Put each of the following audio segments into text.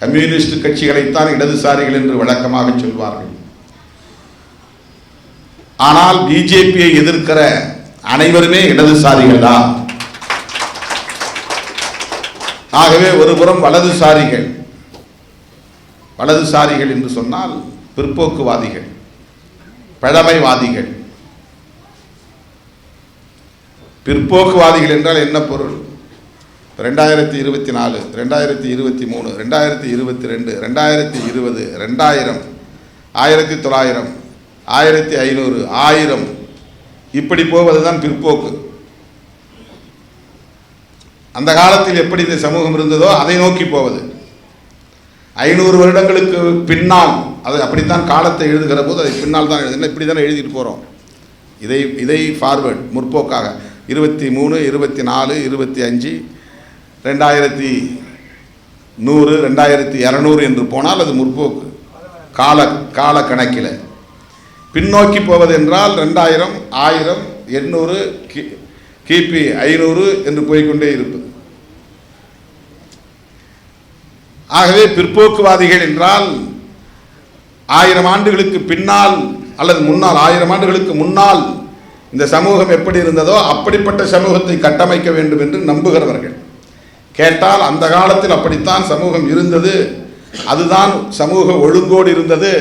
Communist கட்சிகளைத்தான் இடதுசாரிகள் என்று வழக்கமாக சொல்வார்கள். ஆனால் பிஜேபியை எதிர்க்கிற அனைவருமே இடதுசாரிகள் தான். ஆகவே ஒருபுறம் வலதுசாரிகள். வலதுசாரிகள் என்று சொன்னால் பிற்போக்குவாதிகள் பழமைவாதிகள். பிற்போக்குவாதிகள் என்றால் என்ன பொருள்? ரெண்டாயிரத்தி இருபத்தி நாலு ரெண்டாயிரத்தி இருபத்தி மூணு ரெண்டாயிரத்தி இருபத்தி ரெண்டு ரெண்டாயிரத்தி இருபது ரெண்டாயிரம் ஆயிரத்தி தொள்ளாயிரம் ஆயிரத்தி ஐநூறு ஆயிரம். இப்படி போவது தான் பிற்போக்கு. அந்த காலத்தில் எப்படி இந்த சமூகம் இருந்ததோ அதை நோக்கி போவது. ஐநூறு வருடங்களுக்கு பின்னால் அது அப்படித்தான் காலத்தை எழுதுகிற போது அதை பின்னால் தான் எழுதுனா இப்படி தானே எழுதிட்டு போகிறோம் இதை இதை ஃபார்வேர்ட் முற்போக்காக. இருபத்தி மூணு இருபத்தி நாலு இருபத்தி அஞ்சு ரெண்டாயிரத்தி நூறு ரெண்டாயிரத்தி இரநூறு என்று போனால் அது முற்போக்கு. கால கால கணக்கில் பின்னோக்கி போவது என்றால் ரெண்டாயிரம் ஆயிரம் எண்ணூறு கி கிபி ஐநூறு என்று போய்க்கொண்டே இருப்பது. ஆகவே பிற்போக்குவாதிகள் என்றால் ஆயிரம் ஆண்டுகளுக்கு பின்னால் அல்லது முன்னால் ஆயிரம் ஆண்டுகளுக்கு முன்னால் இந்த சமூகம் எப்படி இருந்ததோ அப்படிப்பட்ட சமூகத்தை கட்டமைக்க வேண்டும் என்று நம்புகிறவர்கள். கேட்டால் அந்த காலத்தில் அப்படித்தான் சமூகம் இருந்தது. அதுதான் சமூக ஒழுங்கோடு இருந்தது.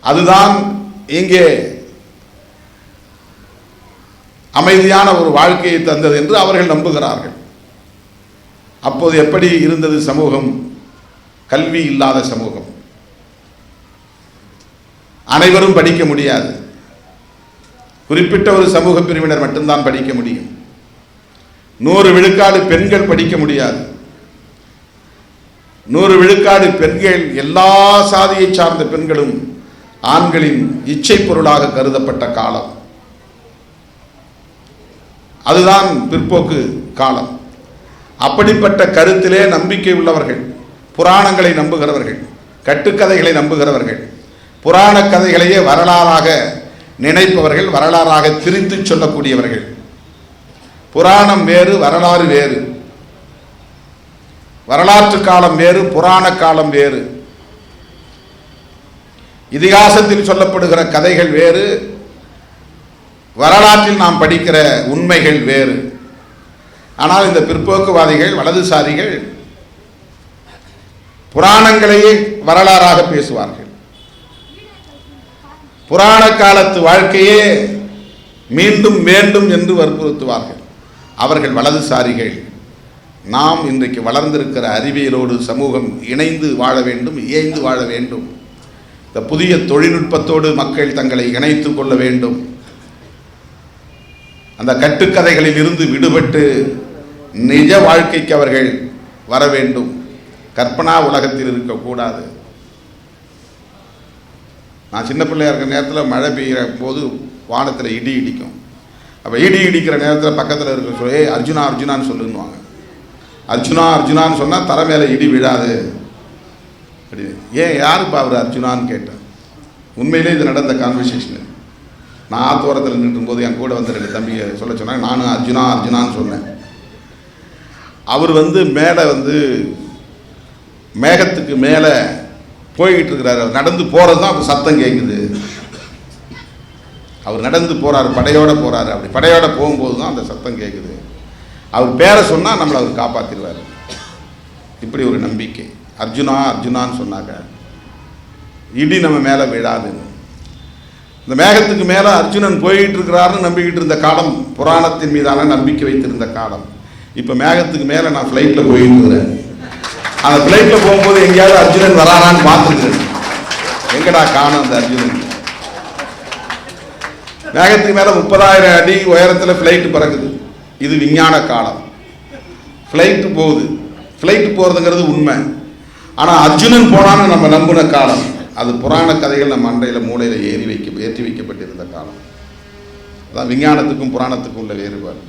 அதுதான் இங்கே அமைதியான ஒரு வாழ்க்கையை தந்தது என்று அவர்கள் நம்புகிறார்கள். அப்போது எப்படி இருந்தது சமூகம்? கல்வி இல்லாத சமூகம். அனைவரும் படிக்க முடியாது. குறிப்பிட்ட ஒரு சமூக பிரிவினர் மட்டும்தான் படிக்க முடியும். நூறு விழுக்காடு பெண்கள் படிக்க முடியாது. நூறு விழுக்காடு பெண்கள் எல்லா சாதியை சார்ந்த பெண்களும் ஆண்களின் இச்சை பொருளாக கருதப்பட்ட காலம். அதுதான் பிற்போக்கு காலம். அப்படிப்பட்ட கருத்திலே நம்பிக்கை உள்ளவர்கள் புராணங்களை நம்புகிறவர்கள் கட்டுக்கதைகளை நம்புகிறவர்கள் புராண கதைகளையே வரலாறாக நினைப்பவர்கள் வரலாறாக திரித்து சொல்லக்கூடியவர்கள். புராணம் வேறு வரலாறு வேறு. வரலாற்று காலம் வேறு புராண காலம் வேறு. இதிகாசத்தில் சொல்லப்படுகிற கதைகள் வேறு. வரலாற்றில் நாம் படிக்கிற உண்மைகள் வேறு. ஆனால் இந்த பிற்போக்குவாதிகள் வலதுசாரிகள் புராணங்களையே வரலாறாக பேசுவார்கள். புராண காலத்து வாழ்க்கையே மீண்டும் வேண்டும் என்று வற்புறுத்துவார்கள். அவர்கள் வலதுசாரிகள் நாம் இன்றைக்கு வளர்ந்திருக்கிற அறிவியலோடு சமூகம் இணைந்து வாழ வேண்டும் இயைந்து வாழ வேண்டும். இந்த புதிய தொழில்நுட்பத்தோடு மக்கள் தங்களை இணைத்து கொள்ள வேண்டும். அந்த கட்டுக்கதைகளில் இருந்து விடுபட்டு நிஜ வாழ்க்கைக்கு அவர்கள் வர வேண்டும். கற்பனா உலகத்தில் இருக்கக்கூடாது நான் சின்ன பிள்ளையாக இருக்கிற நேரத்தில் மழை பெய்கிற போது வானத்தில் இடி இடிக்கும். அப்போ இடி இடிக்கிற நேரத்தில் பக்கத்தில் இருக்க சொல்லி அர்ஜுனா அர்ஜுனான்னு சொல்லுன்னுவாங்க. அர்ஜுனா அர்ஜுனான்னு சொன்னால் தரை மேலே இடி விழாது. அப்படி ஏன் யாருப்பா அவர் அர்ஜுனான்னு கேட்டேன் உண்மையிலே இது நடந்த கான்வர்சேஷனு நான் ஆத்தோரத்தில் நின்றும் போது என் கூட வந்து ரெண்டு தம்பியை சொல்ல சொன்னாங்க நானும் அர்ஜுனா அர்ஜுனான்னு சொன்னேன். அவர் வந்து மேலே வந்து மேகத்துக்கு மேலே போய்கிட்டு இருக்கிறாரு. நடந்து போகிறது தான் அப்போ சத்தம் கேட்குது அவர் நடந்து போகிறார் படையோட போகிறாரு அப்படி. படையோட போகும்போது தான் அந்த சத்தம் கேட்குது அவர் பேரை சொன்னால் நம்மளை அவர் காப்பாற்றிடுவார் இப்படி ஒரு நம்பிக்கை. அர்ஜுனா அர்ஜுனான்னு சொன்னாங்க. இடி நம்ம மேலே விழாதுன்னு. இந்த மேகத்துக்கு மேலே அர்ஜுனன் போயிட்டு இருக்கிறாருன்னு நம்பிக்கிட்டு இருந்த காலம் புராணத்தின் மீதான நம்பிக்கை வைத்திருந்த காலம். இப்போ மேகத்துக்கு மேலே நான் ஃப்ளைட்டில் போயிட்டு இருக்கிறேன். அந்த ஃப்ளைட்டில் போகும்போது எங்கேயாவது அர்ஜுனன் வரானான்னு பார்த்துருக்கேன் எங்கடா காணும் அந்த அர்ஜுனன்? மேகத்துக்கு மேலே முப்பதாயிரம் அடி உயரத்தில் ஃப்ளைட்டு பறக்குது. இது விஞ்ஞான காலம். ஃப்ளைட்டு போகுது. ஃப்ளைட்டு போகிறதுங்கிறது உண்மை. ஆனால் அர்ஜுனன் போனான்னு நம்ம நம்பின காலம். அது புராண கதைகள் நம்ம அண்டையில் மூளையில் ஏறி வைக்க ஏற்றி வைக்கப்பட்டிருந்த காலம். அதான் விஞ்ஞானத்துக்கும் புராணத்துக்கும் உள்ள வேறுபாடு.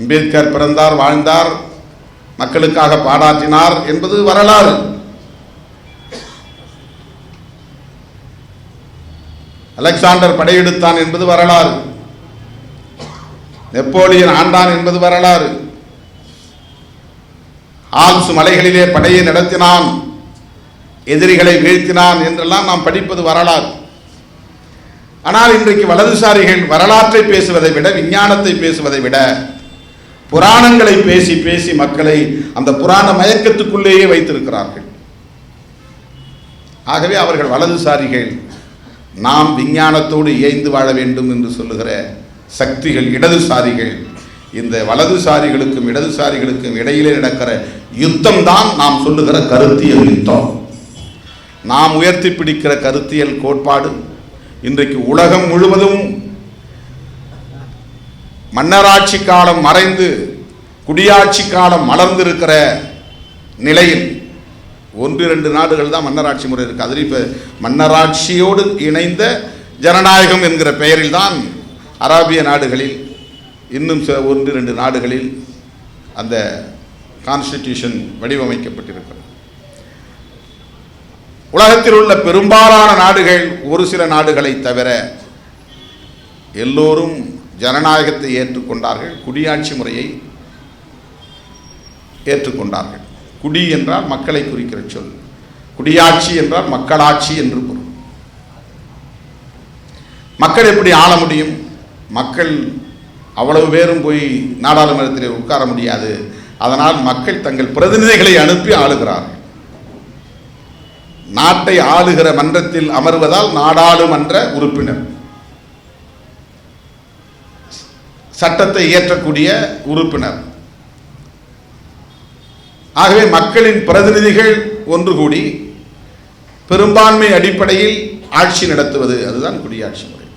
அம்பேத்கர் பிறந்தார் வாழ்ந்தார் மக்களுக்காக பாடாற்றினார் என்பது வரலாறு. அலெக்சாண்டர் படையெடுத்தான் என்பது வரலாறு. நெப்போலியன் ஆண்டான் என்பது வரலாறு. ஆல்ஸ் மலைகளிலே படையை நடத்தினான் எதிரிகளை வீழ்த்தினான் என்றெல்லாம் நாம் படிப்பது வரலாறு. ஆனால் இன்றைக்கு வலதுசாரிகள் வரலாற்றை பேசுவதை விட விஞ்ஞானத்தை பேசுவதை விட புராணங்களை பேசி பேசி மக்களை அந்த புராண மயக்கத்துக்குள்ளேயே வைத்திருக்கிறார்கள். ஆகவே அவர்கள் வலதுசாரிகள். நாம் விஞ்ஞானத்தோடு இயைந்து வாழ வேண்டும் என்று சொல்லுகிற சக்திகள் இடதுசாரிகள் இந்த வலதுசாரிகளுக்கும் இடதுசாரிகளுக்கும் இடையிலே நடக்கிற யுத்தம் தான் நாம் சொல்லுகிற கருத்தியல் யுத்தம். நாம் உயர்த்தி பிடிக்கிற கருத்தியல் கோட்பாடு இன்றைக்கு உலகம் முழுவதும் மன்னராட்சி காலம் மறைந்து குடியாட்சி காலம் மலர்ந்திருக்கிற நிலையில் ஒன்று இரண்டு நாடுகள் தான் மன்னராட்சி முறை இருக்குது அதில் இப்போ மன்னராட்சியோடு இணைந்த ஜனநாயகம் என்கிற பெயரில் தான் அராபிய நாடுகளில் இன்னும் சில ஒன்று இரண்டு நாடுகளில் அந்த கான்ஸ்டிடியூஷன் வடிவமைக்கப்பட்டிருக்கிறது. உலகத்தில் உள்ள பெரும்பாலான நாடுகள் ஒரு சில நாடுகளை தவிர எல்லோரும் ஜனநாயகத்தை ஏற்றுக்கொண்டார்கள் குடியாட்சி முறையை ஏற்றுக்கொண்டார்கள். குடி என்றால் மக்களை குறிக்கிற சொல். குடியாட்சி என்றால் மக்களாட்சி என்று பொருள். மக்கள் எப்படி ஆள முடியும்? மக்கள் அவ்வளவு பேரும் போய் நாடாளுமன்றத்தில் உட்கார முடியாது. அதனால் மக்கள் தங்கள் பிரதிநிதிகளை அனுப்பி ஆளுகிறார்கள். நாட்டை ஆளுகிற மன்றத்தில் அமர்வதால் நாடாளுமன்ற உறுப்பினர். சட்டத்தை இயற்றக்கூடிய உறுப்பினர். ஆகவே மக்களின் பிரதிநிதிகள் ஒன்று கூடி பெரும்பான்மை அடிப்படையில் ஆட்சி நடத்துவது அதுதான் குடியாட்சி முறை.